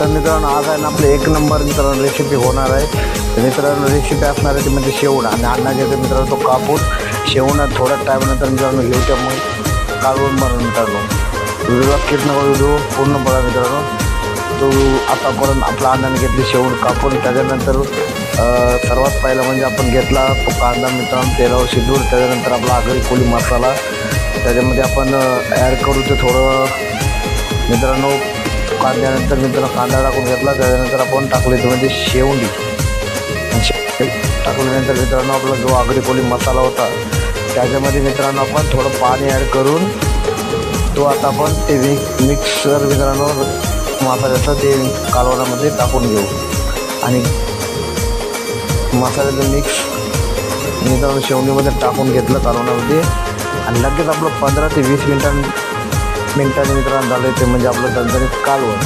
तर मित्रांनो आज आहे ना आपले एक नंबर मित्रांनो रेसिपी होणार आहे. मित्रांनो रेसिपी असणार आहे ती म्हणजे शेवणा. आणि अन्नाचे ते मित्रांनो तो कापून शेवणा थोड्या टाईमनंतर मित्रांनो घेऊ मग काढून बनवून मित्रांनो व्हिडिओला किरण नका व्हिडिओ पूर्ण बघा मित्रांनो. तो आतापर्यंत आपला अन्नाने घेतली शेवण कापून त्याच्यानंतर सर्वात पहिला म्हणजे आपण घेतला तो कांदा मित्रांनो तेलावर शिजवून त्याच्यानंतर आपला आगरी कोली मसाला. त्याच्यामध्ये आपण ॲड करू ते थोडं मित्रांनो कांद्यानंतर मित्रांनो कांदा टाकून घेतला त्याच्यानंतर आपण टाकले ते म्हणजे शेवंडी टाकल्यानंतर मित्रांनो आपला जो आगरी मसाला होता त्याच्यामध्ये मित्रांनो आपण थोडं पाणी ॲड करून तो आता आपण ते मिक्सर मित्रांनो मसाल्याचं ते कालवणामध्ये टाकून घेऊ. आणि मसाल्याचं मिक्स मित्रांनो शेवणीमध्ये टाकून घेतलं कालवणामध्ये. आणि लगेच आपलं पंधरा ते वीस मिनिटां मिनिटांनी मित्रांनो झालं ते म्हणजे आपलं दणदणीत कालवण.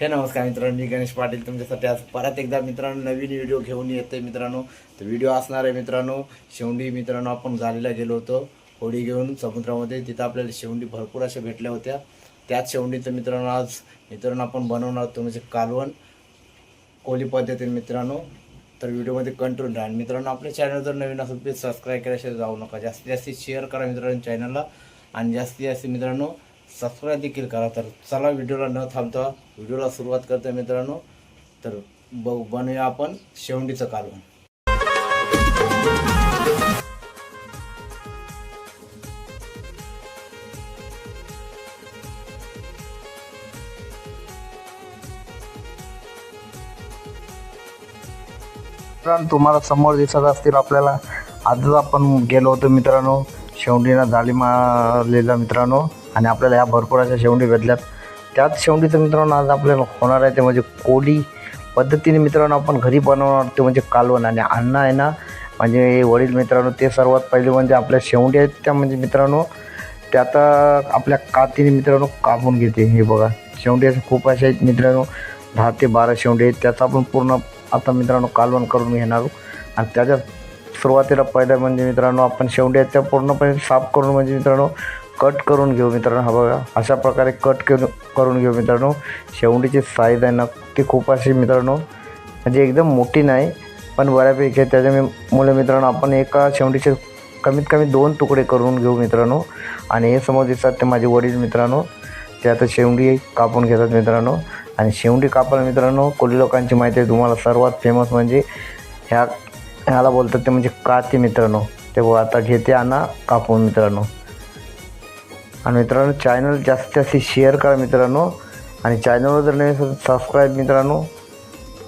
हे नमस्कार मित्रांनो मी गणेश पाटील. तुमच्यासाठी आज परत एकदा मित्रांनो नवीन व्हिडिओ घेऊन येते मित्रांनो. तर व्हिडिओ असणार आहे मित्रांनो शेवंडी मित्रांनो आपण झालेला गेलो होतो होडी घेऊन समुद्रामध्ये. तिथं आपल्याला शेवंडी भरपूर अशा भेटल्या होत्या. त्याच शेवंडीचं मित्रांनो आज मित्रांनो आपण बनवणार होतो म्हणजे कालवण. कोली पद्धतीने मित्रांनो तर व्हिडिओमध्ये कंट्रोल राहा. आणि मित्रांनो आपल्या चॅनल जर नवीन असेल प्लीज सबस्क्राईब केल्याशिवाय जाऊ नका. जास्तीत जास्ती शेअर करा मित्रांनो चॅनलला आणि जास्तीत जास्त मित्रांनो सबस्क्राईब देखील करा. तर चला व्हिडिओला न थांबता व्हिडिओला सुरुवात करतो मित्रांनो. तर बघू बनूया आपण शेवंडीचं कालवण. मित्रांनो तुम्हाला समोर दिसत असतील आपल्याला. आजच आपण गेलो होतो मित्रांनो शेवंडीला जाळी मारलेला मित्रांनो. आणि आपल्याला ह्या भरपूर अशा शेवंडी भेटल्यात. त्याच शेवंडीचं मित्रांनो आज आपल्याला होणार आहे ते म्हणजे कोली पद्धतीने मित्रांनो आपण घरी बनवणार ते म्हणजे कालवण. आणि अन्न आहे ना म्हणजे वडील मित्रांनो ते सर्वात पहिले म्हणजे आपल्या शेवंडी आहेत त्या म्हणजे मित्रांनो ते आता आपल्या कातीने मित्रांनो कापून घेते. हे बघा शेवंडी असे खूप असे आहेत मित्रांनो दहा ते बारा शेवंडी आहेत. त्याचा आपण पूर्ण आता मित्रांनो कालवण करून घेणार आहोत. आणि त्याच्यात सुरुवातीला पहिलं म्हणजे मित्रांनो आपण शेवंडी त्या पूर्णपणे साफ करून म्हणजे मित्रांनो कट करून घेऊ मित्रांनो. हा बघा अशा प्रकारे कट करून करून घेऊ मित्रांनो. शेवंडीची साईज आहे ना ती खूप अशी मित्रांनो म्हणजे एकदम मोठी नाही पण बऱ्यापैकी आहे. त्याच्यामुळे मित्रांनो आपण एका शेवंडीचे कमीत कमी दोन तुकडे करून घेऊ मित्रांनो. आणि हे समोर दिसतात ते माझे वडील मित्रांनो. ते आता शेवंडी कापून घेतात मित्रांनो. आणि शेवंडी कापायला मित्रांनो कोळी लोकांची माहिती आहे तुम्हाला? सर्वात फेमस म्हणजे ह्या ह्याला बोलतात ते म्हणजे काती मित्रांनो. ते आता घेते आणा कापून मित्रांनो. आणि मित्रांनो चॅनल जास्तीत जास्त शेअर करा मित्रांनो. आणि चॅनलवर जर नवीन असेल सबस्क्राईब मित्रांनो.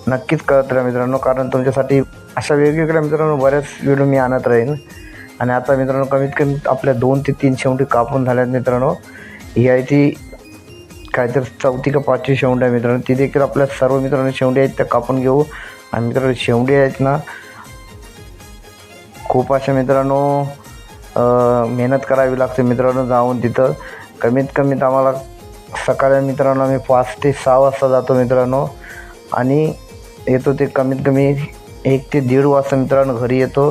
नक्कीच करत राहा मित्रांनो कारण तुमच्यासाठी अशा वेगवेगळ्या मित्रांनो बऱ्याच व्हिडिओ मी आणत राहीन. आणि आता मित्रांनो कमीत कमी आपल्या दोन ते तीन शेवटी कापून झाल्यात मित्रांनो. ही आहे ती काहीतरी चौथी का पाचवी शेवंडी आहे मित्रांनो. ती देखील आपल्या सर्व मित्रांनो शेवंडी आहेत त्या कापून घेऊ. आणि मित्रांनो शेवंडी आहेत ना खूप अशा मित्रांनो मेहनत करावी लागते मित्रांनो जाऊन तिथं. कमीत कमीत आम्हाला सकाळी मित्रांनो आम्ही पाच ते सहा वाजता जातो मित्रांनो. आणि येतो ते कमीत कमी एक ते दीड वाजता मित्रांनो घरी येतो.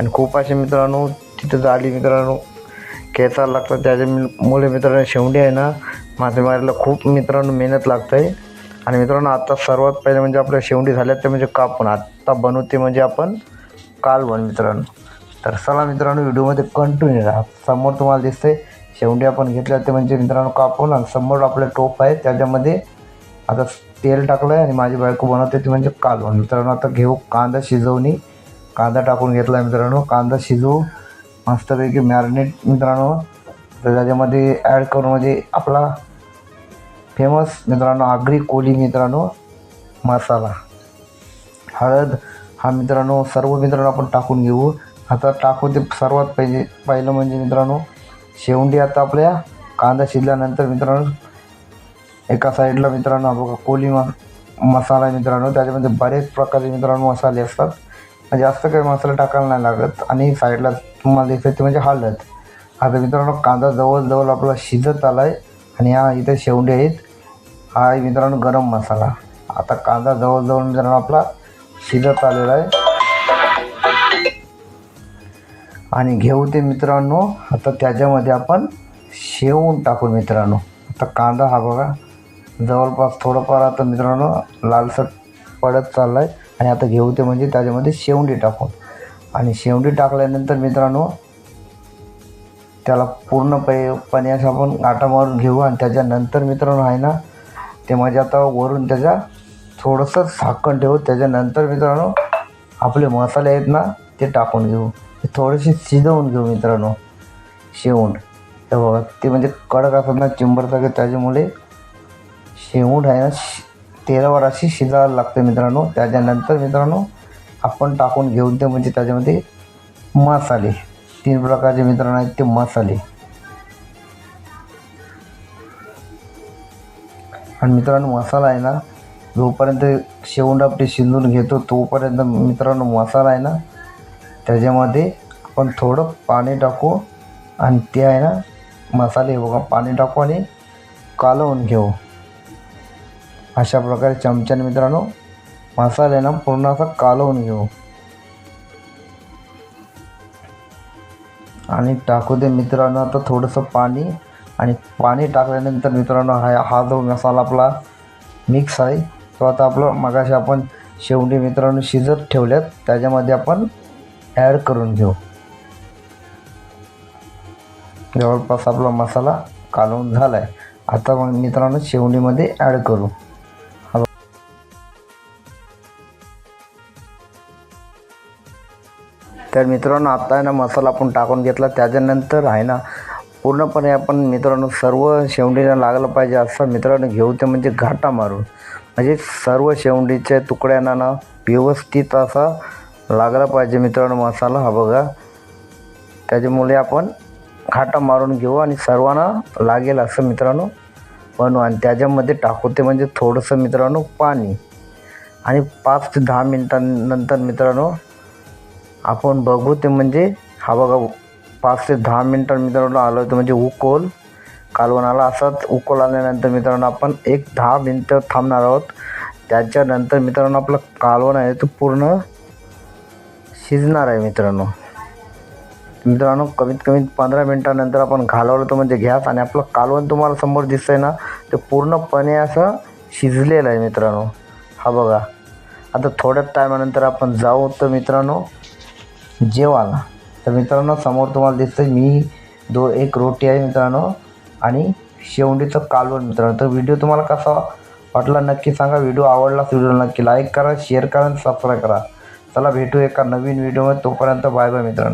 आणि खूप असे मित्रांनो तिथं जाली मित्रांनो. खेचायला लागतात त्याच्यामुळे मित्रांनो शेवडी आहे ना मासेमारीला खूप मित्रांनो मेहनत लागतं आहे आणि मित्रांनो आता सर्वात पहिले म्हणजे आपल्या शेवटी झाल्यात ते म्हणजे कापून. आत्ता बनवते म्हणजे आपण कालवण मित्रांनो. तर चला मित्रांनो व्हिडिओमध्ये कंटिन्यू राहा. समोर तुम्हाला दिसतंय शेवटी आपण घेतल्या ते म्हणजे मित्रांनो कापून. आणि समोर आपलं टोप आहे त्याच्यामध्ये आता तेल टाकलं आहे आणि माझी बायको बनवते ते म्हणजे कालवण. मित्रांनो आता घेऊ कांदा शिजवणी. कांदा टाकून घेतला आहे मित्रांनो. कांदा शिजवू. मस्तपैकी मॅरिनेट मित्रांनो तर त्याच्यामध्ये ॲड करून म्हणजे आपला फेमस मित्रांनो आगरी कोली मित्रांनो मसाला. हळद हा मित्रांनो सर्व मित्रांनो आपण टाकून घेऊ. आता टाकू ते सर्वात पहिले पहिलं म्हणजे मित्रांनो शेवंडी आता आपल्या कांदा शिजल्यानंतर मित्रांनो एका साईडला मित्रांनो बघा कोली म मसाला मित्रांनो. त्याच्यामध्ये बरेच प्रकारचे मित्रांनो मसाले असतात. म्हणजे जास्त काही मसाला टाकायला नाही लागत. आणि साईडला तुम्हाला दिसतं ते म्हणजे हळद. आता मित्रांनो कांदा जवळजवळ आपला शिजत आला आहे आणि हा इथे शेवंडी आहेत. हा आहे मित्रांनो गरम मसाला. आता कांदा जवळजवळ मित्रांनो आपला शिजत आलेला आहे. आणि घेऊ ते मित्रांनो आता त्याच्यामध्ये आपण शेवून टाकू मित्रांनो. आता कांदा हा बघा जवळपास थोडंफार आता मित्रांनो लालसर पडत चालला आहे आणि आता घेऊ ते म्हणजे त्याच्यामध्ये शेवंडी टाकून. आणि शेवंडी टाकल्यानंतर मित्रांनो त्याला पूर्णपणे असं आपण गाठा मारून घेऊ आणि त्याच्यानंतर मित्रांनो आहे ना ते म्हणजे आता वरून त्याच्या थोडंसं झाकण ठेवू. त्याच्यानंतर मित्रांनो आपले मसाले आहेत ना ते टाकून घेऊ. थोडेसे शिजवून घेऊ मित्रांनो. शेवण हे बघा ते म्हणजे कडक असतात ना चिंबरसारखे त्याच्यामुळे शेवण आहे ना शि- तेलावर अशी शिजायला लागते मित्रांनो. त्याच्यानंतर मित्रांनो आपण टाकून घेऊन ते म्हणजे त्याच्यामध्ये मसाले. तीन प्रकारचे मित्रांनो आहेत ते मसाले. आणि मित्रांनो मसाला आहे ना जोपर्यंत शेवंड आपले शिजून घेतो तोपर्यंत मित्रांनो मसाला आहे ना त्याच्यामध्ये आपण थोडं पाणी टाकू आणि ते आहे ना मसाले बघा पाणी टाकू आणि कालवून घेऊ. अशा प्रकारे चमच्याने मित्रांनो मसाले ना पूर्ण असा कालवून घेऊ. आणि टाकू दे मित्रांनो आता थोडंसं पाणी. आणि पाणी टाकल्यानंतर मित्रांनो हा हा जो मसाला आपला मिक्स आहे तो आता आपलं मगाशी आपण शेवटी मित्रांनो शिजत ठेवल्यात. त्याच्यामध्ये आपण ॲड करून घेऊ. जवळपास आपला मसाला कालवून झाला आहे आता मग मित्रांनो शेवणीमध्ये ॲड करू. तर मित्रांनो आता आहे ना मसाला आपण टाकून घेतला. त्याच्यानंतर आहे ना पूर्णपणे आपण मित्रांनो सर्व शेवंडीला लागलं पाहिजे असं मित्रांनो घेऊ ते म्हणजे घाटा मारून. म्हणजे सर्व शेवंडीच्या तुकड्यांना ना व्यवस्थित असा लागला पाहिजे मित्रांनो मसाला. हा बघा त्याच्यामुळे आपण घाटा मारून घेऊ आणि सर्वांना लागेल असं मित्रांनो बनवू. आणि त्याच्यामध्ये टाकू ते म्हणजे थोडंसं मित्रांनो पाणी. आणि पाच ते दहा मिनटांनंतर मित्रांनो आपण बघू ते म्हणजे हा बघा पाच ते दहा मिनटं मित्रांनो आलो होतो म्हणजे उकोल. कालवण आला असाच उकोल आल्यानंतर मित्रांनो आपण एक दहा मिनटं थांबणार आहोत. त्याच्यानंतर मित्रांनो आपलं कालवण आहे तो पूर्ण शिजणार आहे मित्रांनो. मित्रांनो कमीत कमी पंधरा मिनटानंतर आपण घालवलं तर म्हणजे घ्यास आणि आपलं कालवण तुम्हाला समोर दिसतंय ना ते पूर्णपणे असं शिजलेलं आहे मित्रांनो. हा बघा. आता थोड्याच टायमानंतर आपण जाऊ तर मित्रांनो जेवायला. तर मित्रांनो समोर तुम्हाला दिसतं मी दो एक रोटी आहे मित्रांनो आणि शेवंडीचं कालवण मित्रांनो. तर व्हिडिओ तुम्हाला कसा वाटला नक्की सांगा. व्हिडिओ आवडला व्हिडिओ नक्की लाईक करा शेअर करा आणि सबस्क्राईब करा. चला भेटू एका नवीन व्हिडिओमध्ये तोपर्यंत बाय बाय मित्रांनो.